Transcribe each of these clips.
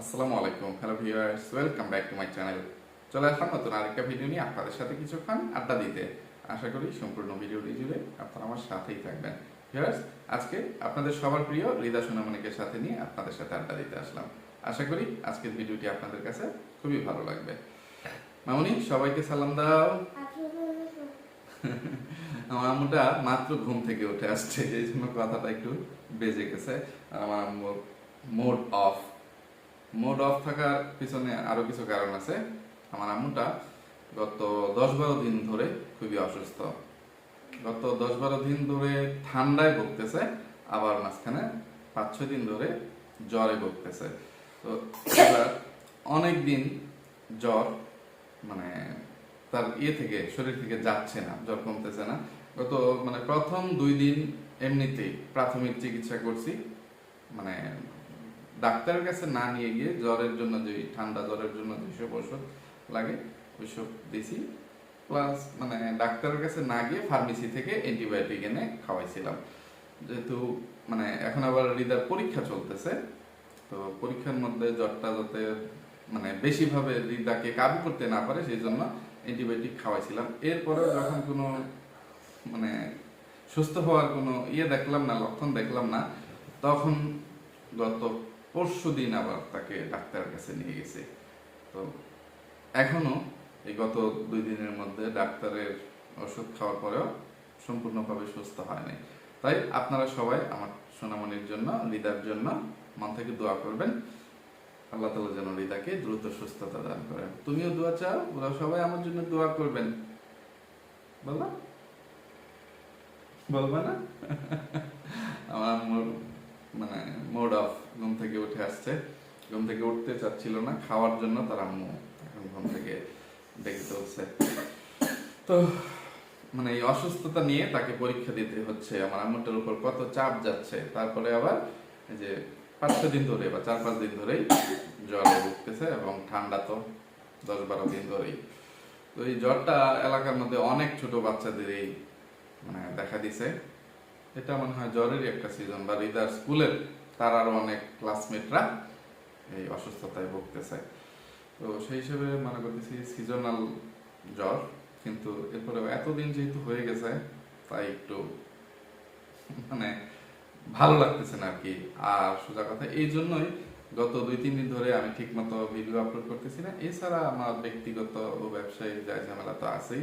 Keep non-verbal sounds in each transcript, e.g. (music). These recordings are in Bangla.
আসসালামু আলাইকুম hello viewers welcome back to my channel চলে আসলাম নতুন আরেকটা ভিডিও নিয়ে আপনাদের সাথে কিছুক্ষণ আড্ডা দিতে। আশা করি সম্পূর্ণ ভিডিওটি জুড়ে আপনারা আমার সাথেই থাকবেন। ভিউয়ার্স আজকে আপনাদের সবার প্রিয় রিদা সোনামণিকে সাথে নিয়ে আপনাদের সাথে আড্ডা দিতে আসলাম। আশা করি আজকের ভিডিওটি আপনাদের কাছে খুবই ভালো লাগবে। মামুনি, সবাইকে সালাম দাও। আমার আম্মুটা মাত্র ঘুম থেকে উঠে আসছে, এই জন্য কথাটা একটু বেজে গেছে। আমার মোড অফ। মোড অফ থাকার পিছনে আরও কিছু কারণ আছে। আমার আম্মুটা গত দশ বারো দিন ধরে খুবই অসুস্থ। গত দশ বারো দিন ধরে ঠান্ডায় ভুগতেছে, আবার মাঝখানে পাঁচ ছয় দিন ধরে জ্বরে ভুগতেছে। তো এবার অনেক দিন জ্বর মানে তার ইয়ে থেকে, শরীর থেকে যাচ্ছে না, জ্বর কমতেছে না। গত মানে প্রথম দুই দিন এমনিতেই প্রাথমিক চিকিৎসা করছি মানে ডাক্তারের কাছে না নিয়ে গিয়ে জ্বরের জন্য যে, ঠান্ডা জ্বরের জন্য যেসব ওষুধ লাগে, ওইসব দিছি। প্লাস মানে ডাক্তারের কাছে না গিয়ে ফার্মেসি থেকে অ্যান্টিবায়োটিক এনে খাওয়াইছিলাম। যেহেতু মানে এখন আবার হৃদয় পরীক্ষা চলতেছে, তো পরীক্ষার মধ্যে জ্বরটা যাতে মানে বেশিভাবে হৃদাকে কাবু করতে না পারে সেই জন্য অ্যান্টিবায়োটিক খাওয়াইছিলাম। এরপরেও যখন কোনো মানে সুস্থ হওয়ার কোনো ইয়ে দেখলাম না, লক্ষণ দেখলাম না, তখন গত পরশু দিন আবার তাকে ডাক্তারের কাছে নিয়ে গেছে। তো এখনও এই গত দুই দিনের মধ্যে ডাক্তারের ওষুধ খাওয়ার পরেও সম্পূর্ণভাবে সুস্থ হয়নি তাই আপনারা সবাই আমার সোনামণির জন্য হৃদার জন্য মন থেকে দোয়া করবেন। আল্লাহ তালা যেন হৃদাকে দ্রুত সুস্থতা দান করেন। তুমিও দোয়া চাও ওরা সবাই আমার জন্য দোয়া করবেন। বলবা? বলবা না? (laughs) আমার মোর- মানে মোড অফ ঘুম থেকে উঠে আসছে। ঘুম থেকে উঠতে চাচ্ছিল না, খাওয়ার জন্য তার আম্মু এখন ঘুম থেকে ডেকে চলছে তো মানে এই অসুস্থতা নিয়ে তাকে পরীক্ষা দিতে হচ্ছে। আমার আম্মুটার উপর কত চাপ যাচ্ছে। তারপরে আবার যে পাঁচ ছ দিন ধরে বা চার পাঁচ দিন ধরেই জ্বরে উঠতেছে এবং ঠান্ডা তো দশ বারো দিন ধরেই। তো এই জ্বরটা এলাকার মধ্যে অনেক ছোট বাচ্চাদেরই মানে দেখা দিছে। এটা মনে হয় জ্বরেরই একটা সিজন বা হৃদয় স্কুলের তার আরও অনেক ক্লাসমেটরা এই অসুস্থতায় ভুগতেছে। তো সেই হিসেবে মনে করতেছি সিজনাল জ্বর, কিন্তু এরপরে এতদিন যেহেতু হয়ে গেছে, তাই একটু মানে ভালো লাগতেছে না আর কি আর সোজা কথা, এই জন্যই গত দুই, তিন দিন ধরে আমি ঠিক মতো ভিডিও আপলোড করতেছি না। এছাড়া আমার ব্যক্তিগত ও ব্যবসায়িক যা ঝামেলা তো আছেই।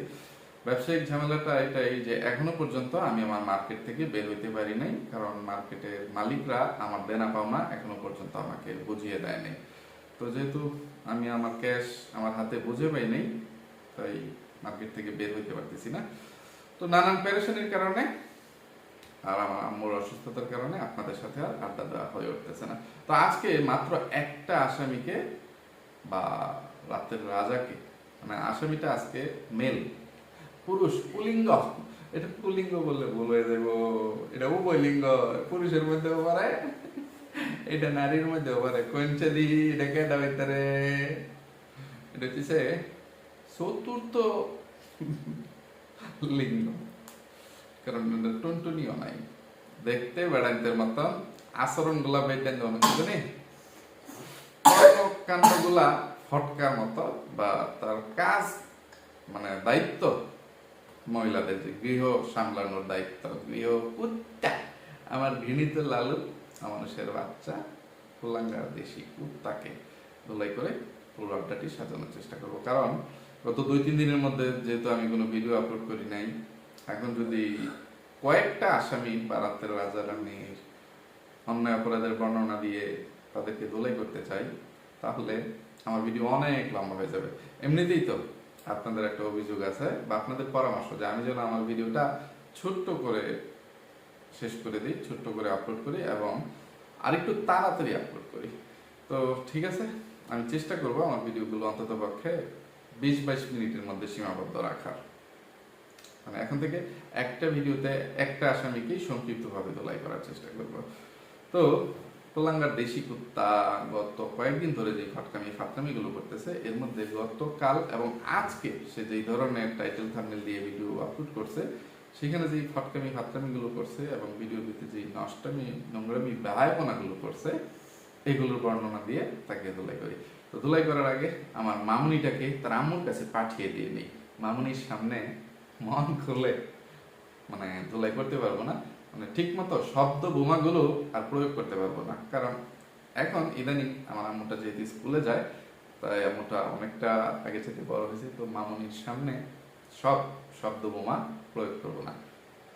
ব্যবসায়িক ঝামেলাটা এটাই যে এখনও পর্যন্ত আমি আমার মার্কেট থেকে বের হইতে পারি নাই, কারণ মার্কেটের মালিকরা আমার দেনা পাওনা এখনও পর্যন্ত আমাকে বুঝিয়ে দেয়নি তো যেহেতু আমি আমার ক্যাশ আমার হাতে বুঝে পাই নাই, তাই মার্কেট থেকে বের হইতে পারতেছি না। তো নানান প্যারেশানির কারণে আর আমার আম্মুর অসুস্থতার কারণে আপনাদের সাথে আর আড্ডা দেওয়া হয়ে উঠতেছে না। তো আজকে মাত্র একটা আসামিকে বা রাতের রাজাকে মানে আসামিটা আজকে মেল পুরুষ, পুলিঙ্গ। এটা পুলিঙ্গ বললে ভুল হয়ে যাব এটা উভয়লিঙ্গ পুরুষের মধ্যেও পারে, এটা নারীর মধ্যেও পারে। কঞ্চালি এটা কেটা হইতারে এটা হচ্ছে চতুর্থ লিঙ্গ। কারণ টুনটুনিও নাই। দেখতে বেড়াইতে মতন আচরণগুলা বেটেন অনেক নেই কর্মকাণ্ডগুলা ফটকার মতো বা তার কাজ মানে দায়িত্ব মহিলাদের যে গৃহ সামলানোর দায়িত্ব, গৃহ কুত্তা। আমার ঘৃণিত লালু মানুষের বাচ্চা, কুলাঙ্গার দেশি কুত্তাকে ধুলাই করে পুরো আড্ডাটি সাজানোর চেষ্টা করব। কারণ গত দুই, তিন দিনের মধ্যে যেহেতু আমি কোনো ভিডিও আপলোড করি নাই, এখন যদি কয়েকটা আসামি বা রাতের রাজা রানীর অন্যায় অপরাধের বর্ণনা দিয়ে তাদেরকে দোলাই করতে চাই, তাহলে আমার ভিডিও অনেক লম্বা হয়ে যাবে। এমনিতেই তো আপনাদের একটা অভিযোগ আছে বা আপনাদের পরামর্শ যে আমি যেন আমার ভিডিওটা ছোট্ট করে শেষ করে দিই, ছোট্ট করে আপলোড করি এবং আরেকটু তাড়াতাড়ি আপলোড করি। তো ঠিক আছে, আমি চেষ্টা করব আমার ভিডিওগুলো অন্তত পক্ষে বিশ বাইশ মিনিটের মধ্যে সীমাবদ্ধ রাখার। মানে এখন থেকে একটা ভিডিওতে একটা আসামিকেই সংক্ষিপ্তভাবে দোলাই করার চেষ্টা করব। তো কোলাঙ্গার দেশি কুত্তা গত কয়েকদিন ধরে যে ফাটকামি ফাটকামি গুলো করতেছে, এর মধ্যে গতকাল এবং আজকে সে যেই ধরনের টাইটেল থাম্বনেল দিয়ে ভিডিও আপলোড করছে, সেখানে যেই ফটকামি ফাটকামি গুলো করছে এবং ভিডিও দিতে যেই নষ্টামি, নোংরামি ব্যয়পনা গুলো করছে, এগুলোর বর্ণনা দিয়ে তাকে ধুলাই করি। তো ধুলাই করার আগে আমার মামুনিটাকে তার আম্মুর কাছে পাঠিয়ে দিয়ে নিই। মামুনির সামনে মন খুলে মানে ধুলাই করতে পারব না। মানে ঠিক মতো শব্দ বোমাগুলো আর প্রয়োগ করতে পারব না। কারণ এখন ইদানিং আমার আম্মুটা যেহেতু স্কুলে যায়, তাই আম্মুটা অনেকটা আগে থেকে বড় হয়েছে, তো মামুনির সামনে সব শব্দ বোমা প্রয়োগ করব না।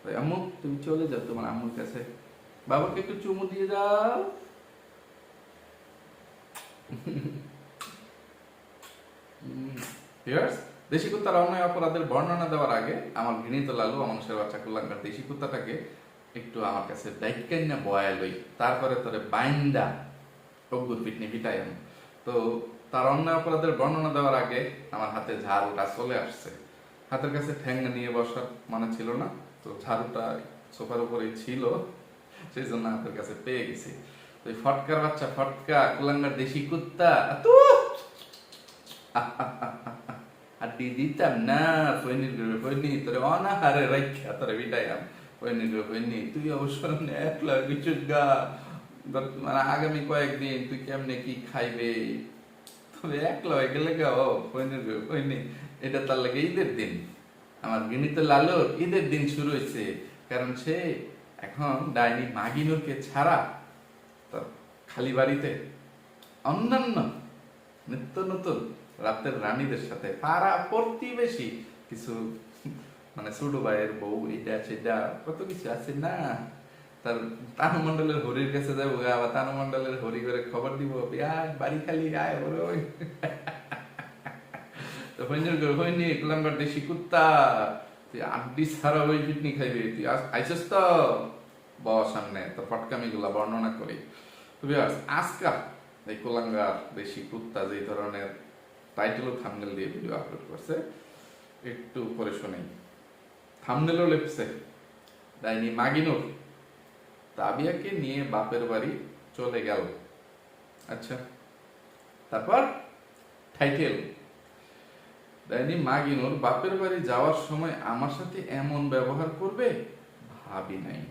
তাই আম্মু, তুমি চলে যাও, তোমার আম্মুর কাছে। বাবাকে একটু চুমু দিয়ে যাও দেশি কুত্তার অন্যায় অপরাধের বর্ণনা দেওয়ার আগে আমার ঘৃণিত লালু মানুষের বাচ্চা কুল্লাঙ্গার দেশি কুত্তাটাকে একটু আমার কাছে ডাইকাই না বয়া লই তারপরে তোরে বাইন্দা অগ্গুর পিটনি পিটাই। তো তার অন্য অপরাধের বর্ণনা দেওয়ার আগে আমার হাতে ঝাড়ুটা চলে আসছে। হাতের কাছে ঠ্যাঙ্গা নিয়ে বসার মানে ছিল না, তো ঝাড়ুটা সোফার উপরেই ছিল, সেই জন্য হাতের কাছে পেয়ে গেছি। তো ফটকার বাচ্চা, ফটকা, কুলাঙ্গার দেশি কুত্তা তো (laughs) আর দিতাম না ফৈনির ফৈনি তোরে অনাহারে রাখা তোরে বিটাইলাম ফৈনির গ্রহে ফৈনি তুই অবশ্য একলা কিছু গা। মানে আগামী কয়েকদিন তুই কেমনে কি খাইবে? তবে একলা হয়ে গেলে গা ও ফৈনির গ্রহে ফৈনি এটা তার লাগে ঈদের দিন। আমার গিনিত লালুর ঈদের দিন শুরু হয়েছে। কারণ সে এখন ডাইনি মাগিনুরকে ছাড়া তার খালি বাড়িতে অন্যান্য নিত্য নতুন রাতের রানীদের সাথে পাড়া প্রতিবেশী কিছু মানে ছোট ভাইয়ের বউ এটা সেটা কত কিছু আছে না? তার তানু মন্ডলের হরির কাছে যাব আবার তানু মন্ডলের হরি করে খবর দিব আয়, বাড়ি খালি, আয় ওরে ওই তো হইনের করে হইনি কুলাঙ্গার দেশি কুত্তা, তুই আড্ডি ছাড়া ওই পিটনি খাইবি? তুই আইসস তো? বাবার সামনে তো ফটকামি গুলা বর্ণনা করি। তো বিয়ার্স আজকা এই কুলাঙ্গার দেশি কুত্তা যে ধরনের টাইটেল ও থামনেল দিয়ে ভিডিও আপলোড করছে, একটু পরে শুনেই। থামনেলও লেপছে ডাইনি মাগিনুর তাবিয়াকে নিয়ে বাপের বাড়ি চলে গেল। আচ্ছা তারপর টাইটেল ডাইনি মাগিনুর বাপের বাড়ি যাওয়ার সময় আমার সাথে এমন ব্যবহার করবে? ভাবি নাই।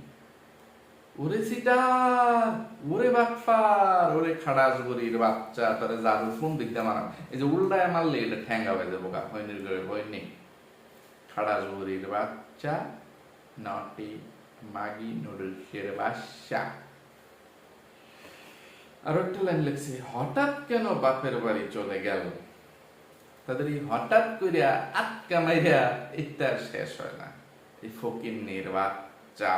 ওরে সিটার ওরে বাটফার ওরে খাড়াস গরির বাচ্চা, তারে জাদু ফোন দিকতে মারাম এই যে উল্টায় মারলে এটা ঠ্যাঙ্গা বেজে বোকা হয়নির করে হয়নি খাড়াস গরির বাচ্চা নটি মাগি নুডলসের বাচ্চা আর একটা লাইন লিখছে হঠাৎ কেন বাপের বাড়ি চলে গেল তাদের এই হঠাৎ করিয়া আটকা এটা আর শেষ হয় না এই ফকিন্নির বাচ্চা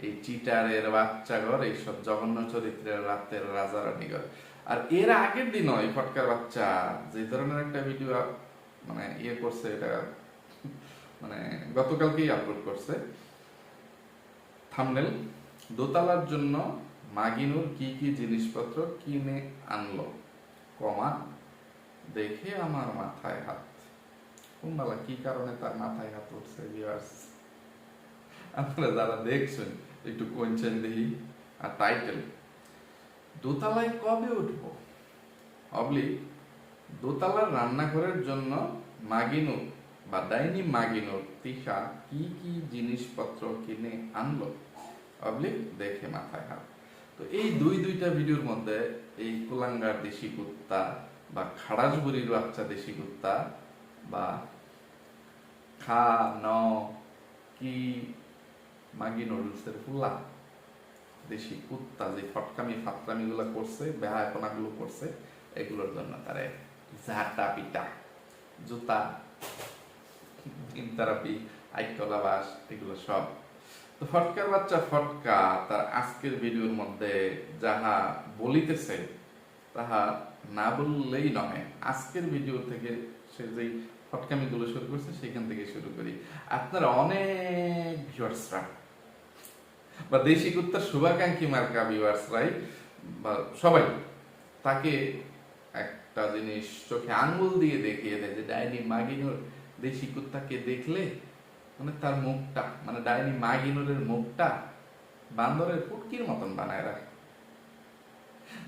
এই চিটারের বাচ্চা ঘর এইসব জঘন্য চরিত্রের রাতের রাজা রানীঘর আর এর আগের দিনও এই ফটকার বাচ্চা যে ধরনের একটা ভিডিও মানে ইয়ে করছে এটা মানে গতকালকেই আপলোড করছে। থামনেল দোতলার জন্য মাগিনুর কি কি জিনিসপত্র কিনে আনলো, কমা, দেখে আমার মাথায় হাত। কুম্বালা, কি কারণে তার মাথায় হাত উঠছে আপনারা যারা দেখছেন, একটু কোয়েশ্চেন দেখি। আর টাইটেল দোতলায় কবে উঠবো? অবলি দোতলার রান্নাঘরের জন্য মাগিনু বা ডাইনি মাগিনোর তিশা কি কি জিনিসপত্র কিনে আনলো? অবলিক দেখে মাথায় হাত। তো এই দুই দুইটা ভিডিওর মধ্যে এই কুলাঙ্গার দেশি কুত্তা বা খাড়াসবুরির বাচ্চা দেশি কুত্তা বা খা, ন, কি মাগি নুডলসের ফুলা দেশি কুত্তা যে ফটকামি ফাতরামি গুলো করছে বেহায়পনা গুলো করছে, এগুলোর জন্য তারে ঝাঁটা পিটা, জুতা থেরাপি আইকলা বাস এগুলো সব। তো ফটকার বাচ্চা ফটকা, তার আজকের ভিডিওর মধ্যে যাহা বলিতেছে, তাহা না বললেই নয় আজকের ভিডিও থেকে সে যেই ফটকামি গুলো শুরু করছে, সেখান থেকে শুরু করি। আপনারা অনেক ভিউয়ার্সরা বা দেশি কুত্তার শুভাকাঙ্ক্ষী মার্কা ভিউয়ার্সরাই বা সবাই তাকে একটা জিনিস চোখে আঙ্গুল দিয়ে দেখিয়ে দেয় যে, ডাইনি মাগিনুর দেশি কুত্তাকে দেখলে মানে তার মুখটা মানে ডাইনি মাগিনুরের মুখটা বান্দরের ফুটকির মতন বানায় রাখে।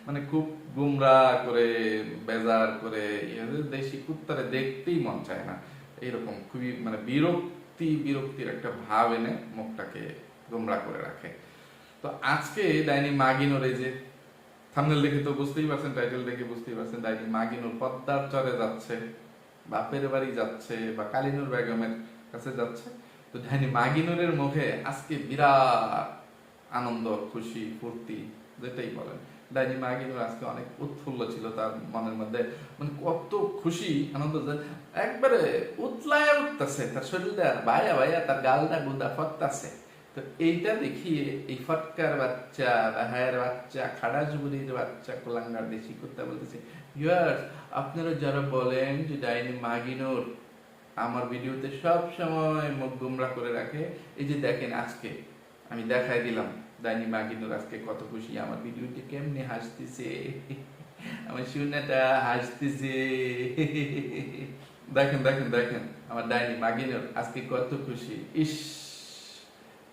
মানে খুব গুমরা করে, বেজার করে ইয়ে দেশি কুত্তারে দেখতেই মন চায় না। এইরকম খুবই মানে বিরক্তি, বিরক্তির একটা ভাব এনে মুখটাকে গুমরা করে রাখে। তো আজকে ডাইনি মাগিনোর এই যে থামনেল দেখে তো বুঝতেই পারছেন টাইটেল দেখে বুঝতেই পারছেন, ডাইনি মাগিনুর পদ্মার চরে যাচ্ছে। বাপের বাড়ি যাচ্ছে বা কালিনুর বেগমের কাছে যাচ্ছে। তো ডাইনি মাগিনুরের মুখে আজকে বিরাট আনন্দ, খুশি, ফুর্তি, যেটাই বলেন। ডাইনি মাগিনুর আজকে অনেক উৎফুল্ল ছিল তার মনের মধ্যে। মানে কত খুশি, আনন্দ একবারে উতলায় উঠতেছে, তার শরীরটা বাইয়া বাইয়া তার গালটা গুদা ফটতাছে তো এইটা দেখিয়ে এই ফটকার বাচ্চা রাহায়ের বাচ্চা খাড়াজুবুরির বাচ্চা, কোলাঙ্গার দেশি করতে বলতেছে ইয়ার্স আপনারা যারা বলেন যে ডাইনি মাগিনোর, আমার ভিডিওতে সব সময় মুখ গুমরা করে রাখে, এই যে দেখেন আজকে, আমি দেখাই দিলাম, ডাইনি মাগিনোর আজকে কত খুশি, আমার ভিডিওটি কেমনে হাসতেছে? আমার শুনাটা হাসতেছে। দেখেন দেখেন দেখেন, আমার ডাইনি মাগিনোর আজকে কত খুশি, ইস।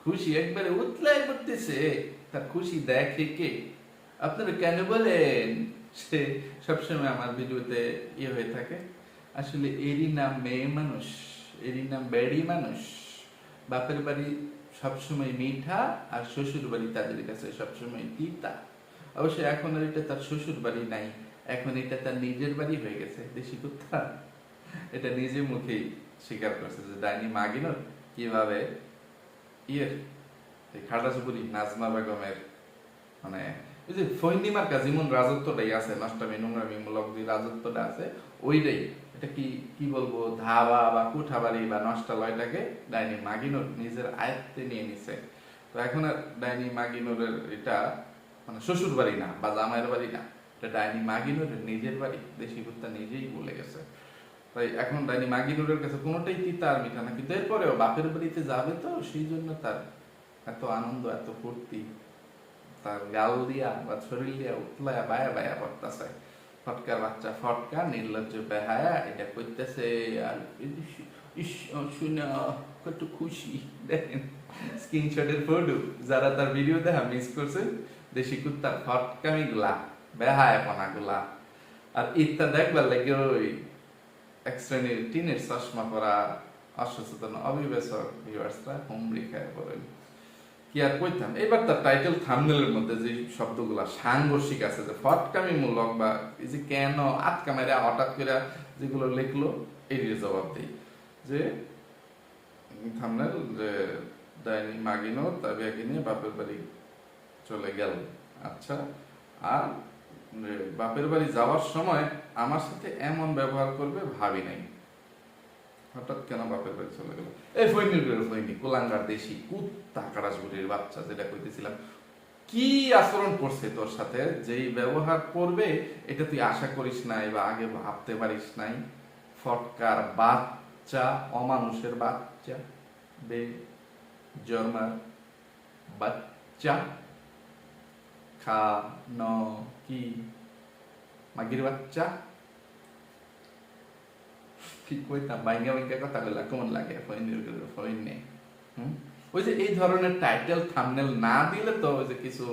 খুশি একবারে উতলাই করতেছে তার খুশি দেখে কে? আপনারা কেন বলেন? সে সবসময় আমার ভিডিওতে ইয়ে হয়ে থাকে। আসলে এরই নাম মেয়ে মানুষ, এরই নাম বেড়ি মানুষ। বাপের বাড়ি সবসময় মিঠা আর শ্বশুর বাড়ি তাদের কাছে সবসময় তিতা। অবশ্য এখন আর এটা তার শ্বশুর বাড়ি নাই, এখন এটা তার নিজের বাড়ি হয়ে গেছে, দেশি কুত্তা। এটা নিজে মুখেই স্বীকার করছে যে, ডাইনি মাগিনোর কীভাবে? ইয়ের, এই খাটাচুপুরি নাজমা বেগমের মানে ওই যে ফৈনিমার কাছে যেমন রাজত্বটাই আছে নষ্টামি নোংরামি মূলক যে রাজত্বটা আছে, ওইটাই। এটা কি কি বলব, ধাবা বা কুঠাবাড়ি বা নষ্টালয়টাকে ডাইনি মাগিনোর নিজের আয়ত্তে নিয়ে নিছে। তো এখন আর ডাইনি মাগিনোরের এটা মানে শ্বশুর বাড়ি না বা জামাইয়ের বাড়ি না, এটা ডাইনি মাগিনোরের নিজের বাড়ি, দেশি কুত্তা নিজেই বলে গেছে। তাই এখন ডাইনি মাগিনুরের কাছে কোনোটাই তিতা আর মিঠা না। কিন্তু এরপরেও বাপের বাড়িতে যাবে তো, সেই জন্য তার এত আনন্দ, এত ফুর্তি। তার গাল দিয়া বা শরীর দিয়া উতলায়া বায়া বায়া করতেছে। ফটকার বাচ্চা ফটকা, নির্লজ্জ বেহায়া, এটা করতেছে আর শুনে, কত খুশি। দেখেন, স্ক্রিনশটের ফটো, যারা তার ভিডিও দেখা মিস করছে, দেশি কুত্তার ফটকামি গুলা বেহায়া পনা গুলা আর ইত্যা দেখবার লাগে ওই এক শ্রেণির টিনের চশমা পরা অসচেতন অবিবেচক ভিউয়ার্সরা হুমড়ি পড়েন কি আর কইতাম? এবার তার টাইটেল থামনেলের মধ্যে যে শব্দগুলা সাংঘর্ষিক আছে, যে ফটকামি মূলক বা এই যে কেন আটকা মেরে হঠাৎ করে যেগুলো লিখলো এই জবাব দেই। যে থামনেল যে ডাইনি মাগিনো বিয়াকে নিয়ে বাপের বাড়ি চলে গেল। আচ্ছা আর বাপের বাড়ি যাওয়ার সময় আমার সাথে এমন ব্যবহার করবে ভাবি নাই। হঠাৎ কেন বাপের বাড়ি চলে গেল? এই ফৈনির ফৈনি, কোলাঙ্গার দেশি, কুত্তা কারাসগুড়ির বাচ্চা, যেটা কইতেছিলাম। কি আচরণ করছে তোর সাথে? যেই ব্যবহার করবে, এটা তুই আশা করিস নাই বা আগে ভাবতে পারিস নাই। ফটকার বাচ্চা, অমানুষের বাচ্চা, বে জন্মার বাচ্চা। খা, ন, কি, মাগির বাচ্চা। ঠিক কইতাম বাইঙ্গা বাইঙ্গা কথা বলা কেমন লাগে ফইনের ফইনে হুম ওই যে এই ধরনের টাইটেল থামনেল না দিলে তো ওই যে কিছু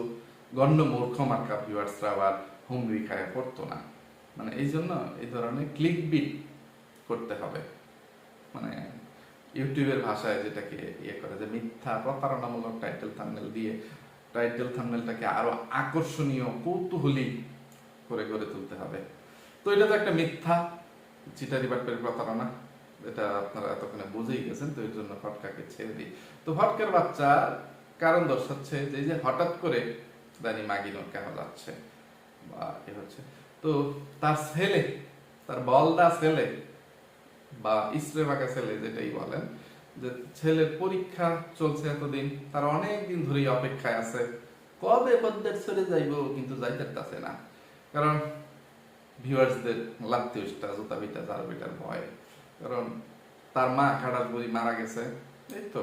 গণ্য মূর্খ মার্কা ভিউয়ার্সরা আবার হুমরি খায় পড়তো না মানে এই জন্য এই ধরনের ক্লিক বিট করতে হবে মানে ইউটিউবের ভাষায় যেটাকে ইয়ে করে যে মিথ্যা প্রতারণামূলক টাইটেল থামনেল দিয়ে টাইটেল থামনেলটাকে আরও আকর্ষণীয় কৌতূহলী করে গড়ে তুলতে হবে তো এটা তো একটা মিথ্যা চিটারি বাটপের প্রতারণা এটা আপনারা এতক্ষণে বুঝেই গেছেন, তো এর জন্য ফটকাকে ছেড়ে দিই। তো ফটকার বাচ্চা কারণ দর্শাচ্ছে যে যে হঠাৎ করে দানি মাগিনোর কেন যাচ্ছে, বা এ হচ্ছে। তো তার ছেলে, তার বলদা ছেলে, বা ইসরে বাঁকা ছেলে যেটাই বলেন, যে ছেলের পরীক্ষা চলছে এতদিন, তার অনেক দিন ধরেই অপেক্ষায় আছে, কবে পদ্মের ছেড়ে যাইব, কিন্তু যাইতে না। কারণ ভিউয়ার্সদের লাগতে জুতা বিটা যার বিটার ভয়। কারণ তার মা খাটার বুড়ি মারা গেছে, এই তো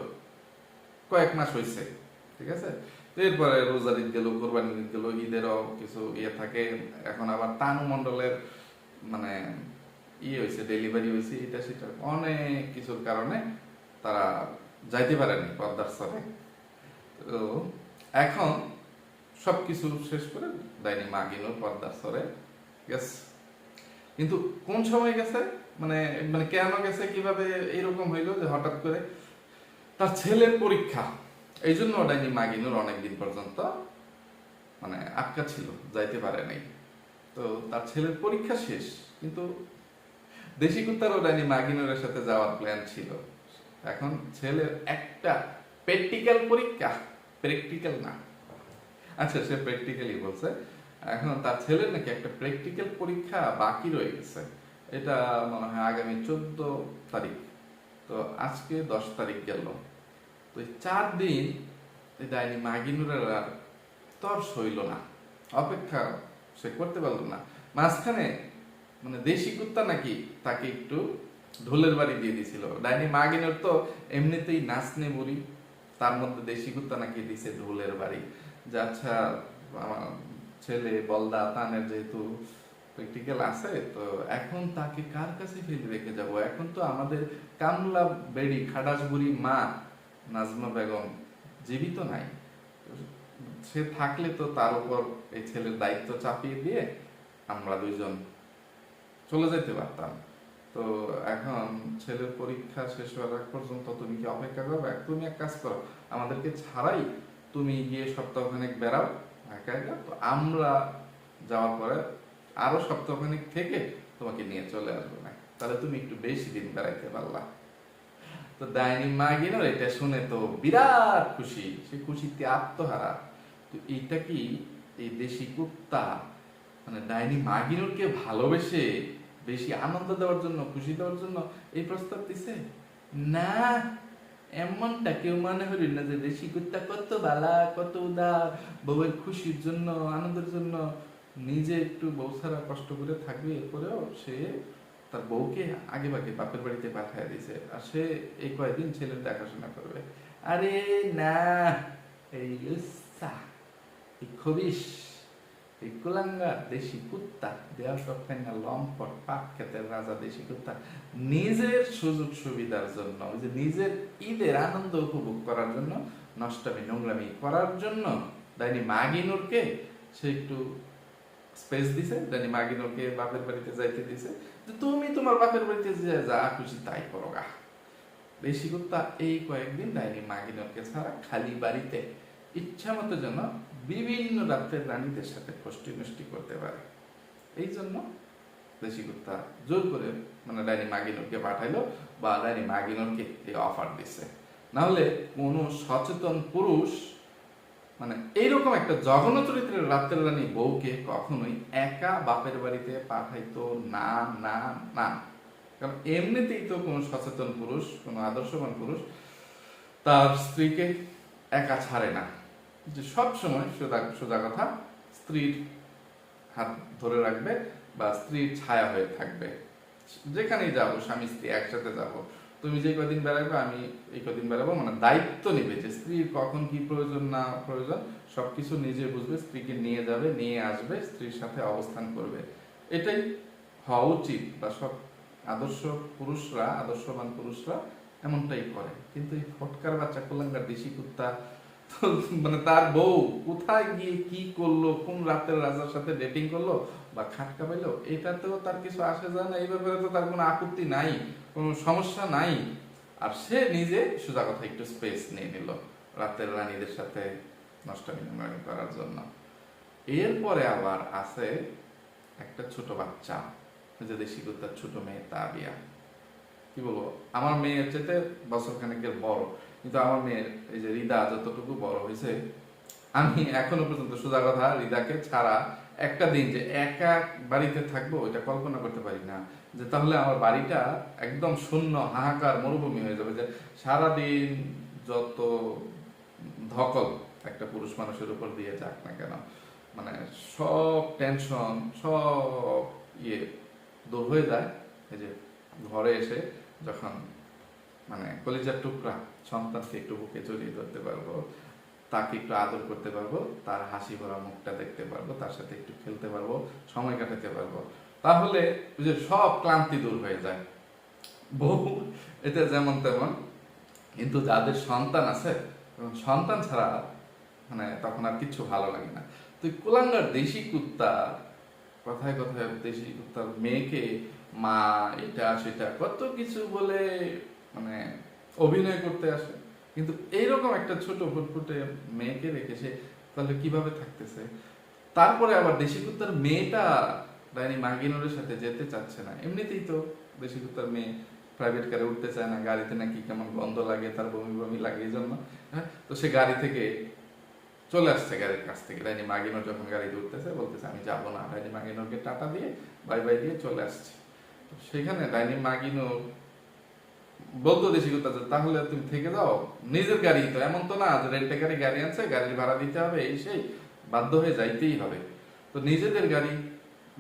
কয়েক মাস হয়েছে ঠিক আছে? এরপরে রোজার ঈদ গেল, কোরবানির ঈদ গেল, ঈদেরও কিছু ইয়ে থাকে। এখন আবার তানু মন্ডলের মানে ইয়ে হয়েছে ডেলিভারি হয়েছে এটা সেটা। অনেক কিছুর কারণে তারা যাইতে পারেনি পদ্মার স্তরে তো এখন সবকিছু শেষ করে ডাইনি মাগিনো পদ্মার স্তরে গেছে কিন্তু কোন সময় গেছে? মানে মানে কেন গেছে? কীভাবে এরকম হইল যে হঠাৎ করে? তার ছেলের পরীক্ষা। এই জন্য ডাইনি মাগিনুর অনেকদিন পর্যন্ত মানে আটকা ছিল, যাইতে পারে নাই। তো তার ছেলের পরীক্ষা শেষ, কিন্তু দেশি কুত্তারও ডাইনি মাগিনুরের সাথে যাওয়ার প্ল্যান ছিল। এখন ছেলের একটা প্র্যাকটিক্যাল পরীক্ষা প্র্যাকটিক্যাল না। আচ্ছা সে প্র্যাকটিক্যালি বলছে এখন তার ছেলের নাকি একটা প্র্যাকটিক্যাল পরীক্ষা বাকি রয়ে গেছে। এটা মনে হয় আগামী চোদ্দ তারিখ। তো আজকে দশ তারিখ গেল। তো চার দিন ডাইনি মাগিনুরের আর তর সইল না। অপেক্ষা সে করতে পারল না। মাঝখানে মানে দেশি কুত্তা নাকি তাকে একটু ঢোলের বাড়ি দিয়ে দিছিল। ডাইনি মাগিনুর তো এমনিতেই নাচনে বুড়ি। তার মধ্যে দেশি কুত্তা নাকি দিছে ঢোলের বাড়ি। যে আচ্ছা আমার ছেলে, বলদা, তানের যেহেতু প্র্যাকটিক্যাল আছে, তো এখন তাকে কার কাছে ফেলে রেখে যাব? এখন তো আমাদের কামলা বেড়ি খাটাস বুড়ি মা নাজমা বেগম জীবিত নাই। সে থাকলে তো তার উপর এই ছেলের দায়িত্ব চাপিয়ে দিয়ে আমরা দুইজন চলে যেতে পারতাম। তো এখন ছেলের পরীক্ষা শেষ হওয়ার আগ পর্যন্ত তুমি কি অপেক্ষা করবে তুমি এক কাজ করো, আমাদেরকে ছাড়াই তুমি গিয়ে সপ্তাহখানেক বেড়াও। একা তো আমরা যাওয়ার পরে আরও সপ্তাহখানেক থেকে তোমাকে নিয়ে চলে আসব না। তাহলে তুমি একটু বেশি দিন বেড়াইতে পারলা। তো ডাইনি মাগিনোর এটা শুনে তো বিরাট খুশি, সে খুশিতে আত্মহারা। তো এইটা কি এই দেশি কুত্তা মানে ডাইনি মাগিনোরকে ভালোবেসে বেশি আনন্দ দেওয়ার জন্য, খুশি দেওয়ার জন্য এই প্রস্তাব দিছে? না এমনটা কেউ মনে হইল না যে দেশি কত বালা কত উদার বউয়ের খুশির জন্য আনন্দের জন্য নিজে একটু বউ ছাড়া কষ্ট করে থাকবে এরপরেও সে তার বউকে আগে ভাগে বাপের বাড়িতে পাঠিয়ে দিয়েছে আর সে এই কয়েকদিন ছেলের দেখাশোনা করবে। আরে না এই উস্সা, এই দেশি কুত্তা দেওয়া সব না লম্পট পাক খেতের রাজা দেশি কুত্তা নিজের সুযোগ সুবিধার জন্য ওই যে নিজের ঈদের আনন্দ উপভোগ করার জন্য নষ্টামি নোংরামি করার জন্য ডাইনি মাগিনুরকে সে একটু স্পেস দিছে ডাইনি মাগিনুরকে বাপের বাড়িতে যাইতে দিছে যে তুমি তোমার বাপের বাড়িতে যে যা খুশি তাই করো গা বেশি কুত্তা এই কয়েকদিন ডাইনি মাগিনুরকে ছাড়া খালি বাড়িতে ইচ্ছা মতো যেন বিভিন্ন রাত্রের রানীদের সাথে কষ্টি নষ্টি করতে পারে। এই জন্য দেশি কুত্তা জোর করে মানে ডাইনি মাগিনুরকে পাঠাইলো বা ডাইনি মাগিনুরকে এই অফার দিছে। নাহলে কোনো সচেতন পুরুষ মানে এইরকম একটা জঘন্য চরিত্রের রাত্রের রানী বউকে কখনোই একা বাপের বাড়িতে পাঠাইতো না না না। কারণ এমনিতেই তো কোনো সচেতন পুরুষ, কোনো আদর্শবান পুরুষ তার স্ত্রীকে একা ছাড়ে না। যে সব সময় সোজা সোজা কথা, স্ত্রীর হাত ধরে রাখবে বা স্ত্রীর ছায়া হয়ে থাকবে। যেখানেই যাব স্বামী, স্ত্রী একসাথে যাব তুমি যে কদিন বেড়াবে, আমি এই কদিন বেড়াবো মানে দায়িত্ব নেবে যে স্ত্রীর কখন কি প্রয়োজন, না প্রয়োজন, সবকিছু নিজে বুঝবে, স্ত্রীকে নিয়ে যাবে, নিয়ে আসবে, স্ত্রীর সাথে অবস্থান করবে। এটাই হওয়া উচিত বা সব আদর্শ পুরুষরা, আদর্শবান পুরুষরা এমনটাই করে। কিন্তু এই ফটকার বাচ্চা, কোলাঙ্গার, দেশি কুত্তা মানে তার বউ কোথায় গিয়ে কি করল, কোন রাতের রাজার সাথে ডেটিং করল বা খাটকা পাইলো এটাতেও তার কিছু আসে যায় না। এই ব্যাপারে তো তার কোনো আপত্তি নাই, কোনো সমস্যা নাই। আর সে নিজে সোজা কথা একটু স্পেস নিয়ে নিল রাতের রানীদের সাথে নষ্টামি নোংরামি করার জন্য। এরপরে আবার আছে একটা ছোট বাচ্চা যে দেশি কুত্তার ছোট মেয়ে তাবিয়া। কি বলব? আমার মেয়ের চেতে বছর খানেকের বড়। কিন্তু আমার মেয়ের এই যে রিদা যতটুকু বড় হয়েছে, আমি এখনও পর্যন্ত সোজা কথা রিদাকে ছাড়া একটা দিন যে একা বাড়িতে থাকব, এটা কল্পনা করতে পারি না। যে তাহলে আমার বাড়িটা একদম শূন্য হাহাকার মরুভূমি হয়ে যাবে যে সারাদিন যত ধকল একটা পুরুষ মানুষের উপর দিয়ে যাক না কেন মানে সব টেনশন সব ইয়ে দূর হয়ে যায়। এই যে ঘরে এসে যখন মানে কলিজার টুকরা সন্তানকে একটু বুকে জড়িয়ে ধরতে পারব, তাকে একটু আদর করতে পারব, তার হাসি ভরা মুখটা দেখতে পারব, তার সাথে একটু খেলতে পারব, সময় কাটাতে পারব। তাহলে যে সব ক্লান্তি দূর হয়ে যায়। বহু, এটা যেমন তেমন, কিন্তু যাদের সন্তান আছে সন্তান ছাড়া মানে তখন আর কিছু ভালো লাগে না। তো কুলাঙ্গার দেশি কুত্তা, কথায় কথায় দেশি কুত্তার মেয়েকে মা এটা সেটা কত কিছু বলে মানে অভিনয় করতে আসে। কিন্তু এইরকম একটা ছোট ফুটফুটে মেয়েকে রেখে সে তাহলে কীভাবে থাকতেছে? তারপরে আবার দেশি কুত্তার মেয়েটা ডাইনি মাগিনোরের সাথে যেতে চাচ্ছে না। এমনিতেই তো দেশি কুত্তার মেয়ে প্রাইভেট কারে উঠতে চায় না, গাড়িতে নাকি কেমন গন্ধ লাগে, তার বমি বমি লাগে এই জন্য। হ্যাঁ তো সে গাড়ি থেকে চলে আসছে গাড়ির কাছ থেকে। ডাইনি মাগিনোর যখন গাড়িতে উঠতেছে, বলতেছে, আমি যাব না। ডাইনি মাগিনোরকে টাটা দিয়ে বাই বাই দিয়ে চলে আসছে। সেখানে ডাইনি মাগিনোর বলতো দেশি কথা তাহলে তুমি থেকে যাও, নিজের গাড়ি তো, এমন তো না যে রেন্টে গাড়ি গাড়ি আনছে, গাড়ির ভাড়া দিতে হবে, এই সেই, বাধ্য হয়ে যাইতেই হবে। তো নিজেদের গাড়ি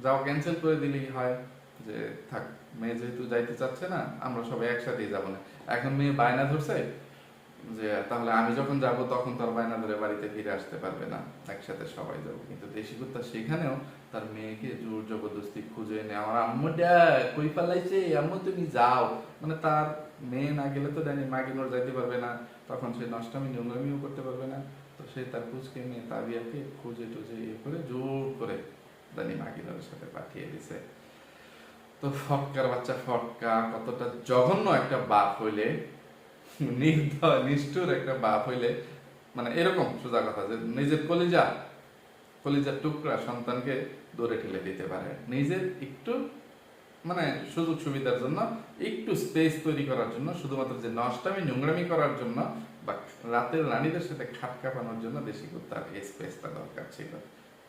যাও ক্যান্সেল করে দিলেই হয় যে, থাক, মেয়ে যেহেতু যাইতে চাচ্ছে না, আমরা সবাই একসাথেই যাব না। এখন মেয়ে বায়না ধরছে যে, তাহলে আমি যখন যাব, তখন তার বায়না ধরে বাড়িতে ফিরে আসতে পারবে না, একসাথে সবাই যাব। কিন্তু দেশি কুত্তা সেখানেও তার মেয়েকে জোর জবরদস্তি খুঁজে আমার আম্মুটা কই পালাইছে? আম্মু, তুমি যাও। মানে তার মেয়ে না গেলে তো জানি মাগিনোর যাইতে পারবে না, তখন সে নষ্টামি, নোংরামিও করতে পারবে না। তো সে তার কুচকে নিয়ে তাবিয়াকে খুঁজে টুজে ইয়ে করে জোর করে দানি মাগিনোর সাথে পাঠিয়ে দিছে। তো ফটকার বাচ্চা ফটকা, কতটা জঘন্য একটা বাপ হইলে, নির্দয়, নিষ্ঠুর একটা বাপ হইলে মানে এরকম সোজা কথা যে নিজের কলিজা, কলিজার টুকরা সন্তানকে দৌড়ে ঠেলে দিতে পারে। নিজের একটু মানে সুযোগ সুবিধার জন্য, একটু স্পেস তৈরি করার জন্য, শুধুমাত্র যে নষ্টামি নোংরামি করার জন্য বা রাতের রানীদের সাথে খাট কাঁপানোর জন্য বেশি তার এই স্পেসটা দরকার ছিল।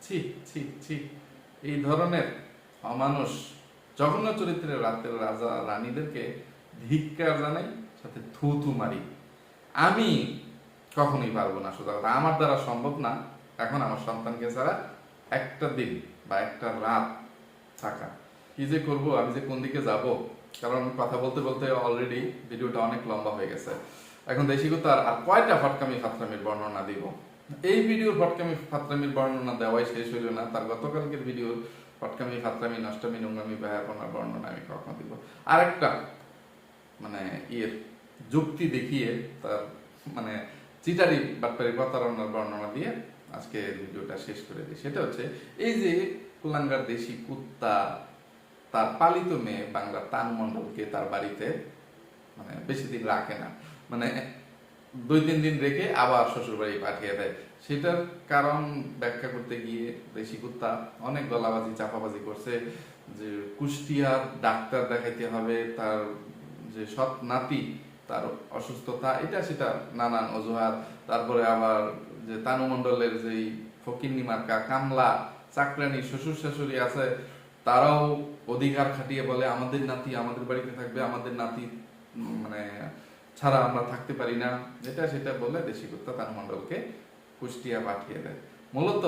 ছি ছি ছি। এই ধরনের অমানুষ জঘন্য চরিত্রের রাতের রাজা রানীদেরকে ধিক্কার জানাই, সাথে থু থু মারি। আমি কখনোই পারব না কথা আমার দ্বারা সম্ভব না। এখন আমার সন্তানকে ছাড়া একটা দিন বা একটা রাত থাকা। কি যে করব, আমি যে কোন দিকে যাব, কারণ কথা বলতে বলতে অলরেডি ভিডিওটা অনেক লম্বা হয়ে গেছে। এখন দেশি কথা আর কয়টা ফটকামি ফাতরামির বর্ণনা দিব? এই ভিডিওর ফটকামি ফাতরামির বর্ণনা দেওয়াই শেষ হইল না, তার গতকালকের ভিডিওর ফটকামি ফাতরামি নষ্টমী, নোংরামি, ব্যয়াপনার বর্ণনা আমি কখন দিব? আরেকটা মানে ইয়ের যুক্তি দেখিয়ে তার মানে চিটারি বাটপারি প্রতারণার বর্ণনা দিয়ে আজকে ভিডিওটা শেষ করে দিই। সেটা হচ্ছে, এই যে কুলাঙ্গার দেশি কুত্তা তার পালিত মেয়ে বাংলার তান মণ্ডলকে তার বাড়িতে মানে বেশি দিন রাখে না। মানে দুই তিন দিন রেখে আবার শ্বশুর বাড়ি পাঠিয়ে দেয়। সেটার কারণ ব্যাখ্যা করতে গিয়ে দেশি কুত্তা অনেক গলাবাজি, চাপাবাজি করছে। যে কুষ্টিয়ার ডাক্তার দেখাইতে হবে, তার যে সৎ নাতি, তার অসুস্থতা, এটা সেটা নানান অজুহাত। তারপরে আবার যে তানু মণ্ডলের যেই ফকিন্নি মার্কা কামলা, চাকরানি শ্বশুর শাশুড়ি আছে, তারাও অধিকার খাটিয়ে বলে, আমাদের নাতি আমাদের বাড়িতে থাকবে, আমাদের নাতি মানে ছাড়া আমরা থাকতে পারি না। যেটা সেটা বলে দেশি কুত্তা তানু মণ্ডলকে কুষ্টিয়া পাঠিয়ে দেয়। মূলত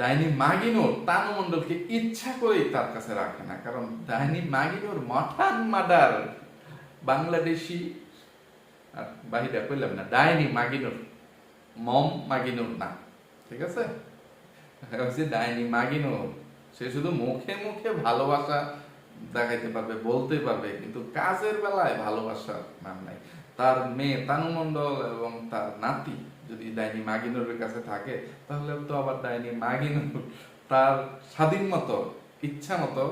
ডাইনি মাগিনোর তানু মণ্ডলকে ইচ্ছা করেই তার কাছে রাখে না, কারণ ডাইনি মাগিনোর মঠান মার্ডার বাংলাদেশি, আর বাহিরা কইলাম না, ডাইনি মাগিনুর, মম মাগিনুর না, ঠিক আছে? ডাইনি মাগিনুর। সে শুধু মুখে মুখে ভালোবাসা দেখাইতে পারবে বলতে পারবে, কিন্তু কাজের বেলায় ভালোবাসার নাম নাই। তার মেয়ে তানু মণ্ডল এবং তার নাতি যদি ডাইনি মাগিনুরের কাছে থাকে, তাহলে তো আবার ডাইনি মাগিনুর। তার স্বাধীন মতো, ইচ্ছা মতো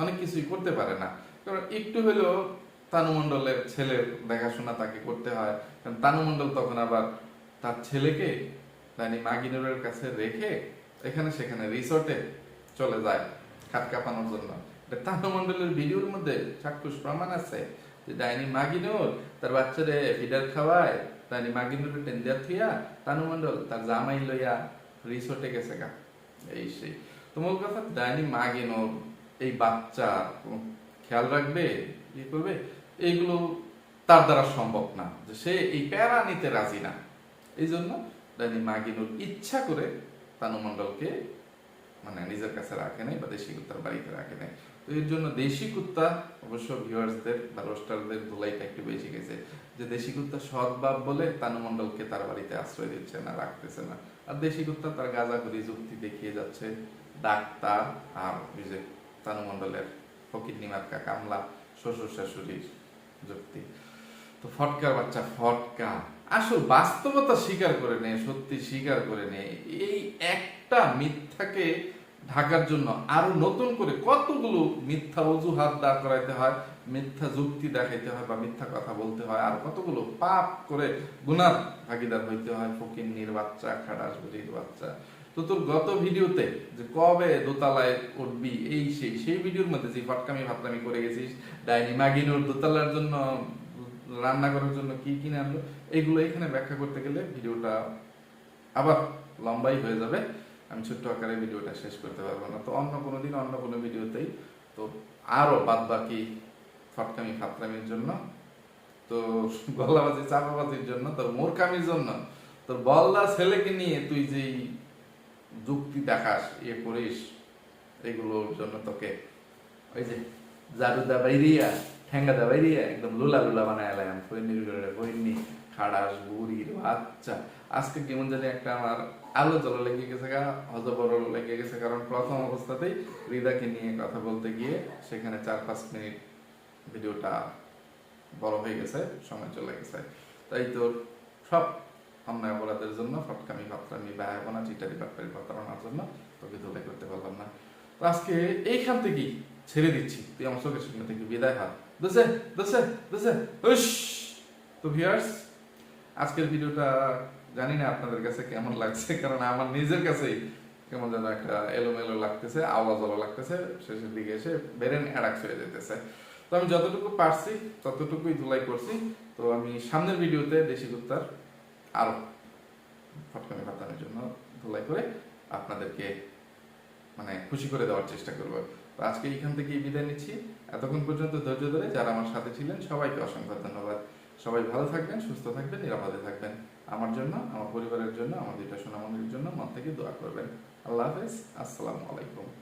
অনেক কিছুই করতে পারে না। কারণ একটু হলেও তানু মণ্ডলের ছেলের দেখাশোনা তাকে করতে হয়। কারণ তানু মণ্ডল তখন আবার তার ছেলেকে ডাইনি মাগিনুরের কাছে রেখে এখানে সেখানে রিসোর্টে চলে যায় খাট কাঁপানোর জন্য। এটা ভিডিওর মধ্যে চাক্ষুষ প্রমাণ আছে যে ডাইনি মাগিনুর তার বাচ্চারে ফিডার খাওয়ায়, ডাইনি মাগিনুর টেন্ডার থুইয়া তানুমণ্ডল তার জামাই লইয়া রিসোর্টে গেছে গা। এই সেই। তো মূল কথা ডাইনি মাগিনুর, এই বাচ্চা খেয়াল রাখবে ইয়ে করবে, এইগুলো তার দ্বারা সম্ভব না, যে সে এই প্যারা নিতে রাজি না। এই জন্য ডাইনি মাগিনুর ইচ্ছা করে তানু মণ্ডলকে মানে নিজের কাছে রাখে নাই বা দেশি কুত্তার বাড়িতে রাখে নাই। তো এর জন্য দেশি কুত্তা, অবশ্য ভিউয়ার্সদের বা রোস্টারদের ধুলাইটা একটু বেশি গেছে। যে দেশি কুত্তা সৎ বাপ বলে তানু মণ্ডলকে তার বাড়িতে আশ্রয় দিচ্ছে না, রাখতেছে না। আর দেশি কুত্তা তার গাঁজা করি যুক্তি দেখিয়ে যাচ্ছে, ডাক্তার আর ওই যে তানু মণ্ডলের ফকির নিমার্কা কামলা শ্বশুর শাশুড়ির যুক্তি। তো ফটকার বাচ্চা, ফটকা। আসল বাস্তবতা স্বীকার করে নে, সত্যি স্বীকার করে নে, এই একটা মিথ্যাকে ঢাকার জন্য আরও নতুন করে কতগুলো মিথ্যা অজুহাত দাঁড় করাইতে হয়, মিথ্যা যুক্তি দেখাইতে হয় বা মিথ্যা কথা বলতে হয়, আর কতগুলো পাপ করে গুনার ভাগিদার হইতে হয়, ফকিন্নির বাচ্চা, খাটাস বুড়ির বাচ্চা। তো তোর গত ভিডিওতে যে কবে দোতলায় উঠবি, এই সেই সেই ভিডিওর মধ্যে যে ফটকামি ফাটকামি করে গেছিস, ডাইনি মাগিনুর দোতলার জন্য, রান্না করার জন্য কি কিনে আনলো এইগুলো এখানে ব্যাখ্যা করতে গেলে ভিডিওটা আবার লম্বাই হয়ে যাবে। আমি ছোট্ট আকারে ভিডিওটা শেষ করতে পারব না। তো অন্য কোনো দিন, অন্য কোনো ভিডিওতেই। তো আরও বাদ বাকি ফটকামি ফাতরামির জন্য, তো গলাবাজি চাপাবাজির জন্য, তোর মোরকামির জন্য, তোর বল্লা ছেলেকে নিয়ে তুই যেই যুক্তি দেখাস ইয়ে করিস, এগুলোর জন্য তোকে ওই যে জাদু দাবাইরিয়া ঠেঙ্গা দাবাইরিয়া একদম লুলা লুলা বানায় এলাম। ফৈনির খাড়াস, বুড়ির বাচ্চা। আজকে কেমন জানি একটা আমার আলো জল লেগে গেছে গা হজবর লেগে গেছে। কারণ প্রথম অবস্থাতেই রিদাকে নিয়ে কথা বলতে গিয়ে সেখানে চার পাঁচ মিনিট ভিডিওটা বড় হয়ে গেছে, সময় চলে গেছে। তাই তোর সব অন্যায় অপরাধের জন্য ফটকামি ফাতরামি ব্যয়াবনা, চিটারি বাটপারি প্রতারণার জন্য তোকে ধোলাই করতে পারলাম না। তো আজকে এইখান থেকেই ছেড়ে দিচ্ছি। তুই আমার চোখের সামনে থেকে বিদায় হাত দোসে দোসে হুস তো ভিউয়ার্স আজকের ভিডিওটা জানি না আপনাদের কাছে কেমন লাগছে, কারণ আমার নিজের কাছেই কেমন যেন একটা এলোমেলো লাগতেছে, আওয়াজ আলো লাগতেছে, শেষের দিকে এসে বেরেন অ্যাডাক্স হয়ে যেতেছে। তো আমি যতটুকু পারছি, ততটুকুই ধুলাই করছি। তো আমি সামনের ভিডিওতে দেশি কুত্তার আরও ফটকামি ফাটানোর জন্য ধুলাই করে আপনাদেরকে মানে খুশি করে দেওয়ার চেষ্টা করব। তো আজকে এইখান থেকে বিদায় নিচ্ছি। এতক্ষণ পর্যন্ত ধৈর্য ধরে যারা আমার সাথে ছিলেন, সবাইকে অসংখ্য ধন্যবাদ। সবাই ভালো থাকবেন, সুস্থ থাকবেন, নিরাপদে থাকবেন। আমার জন্য, আমার পরিবারের জন্য, আমার দুইটা সোনামণির জন্য মন থেকে দোয়া করবেন। আল্লাহ হাফেজ। আসসালামু আলাইকুম।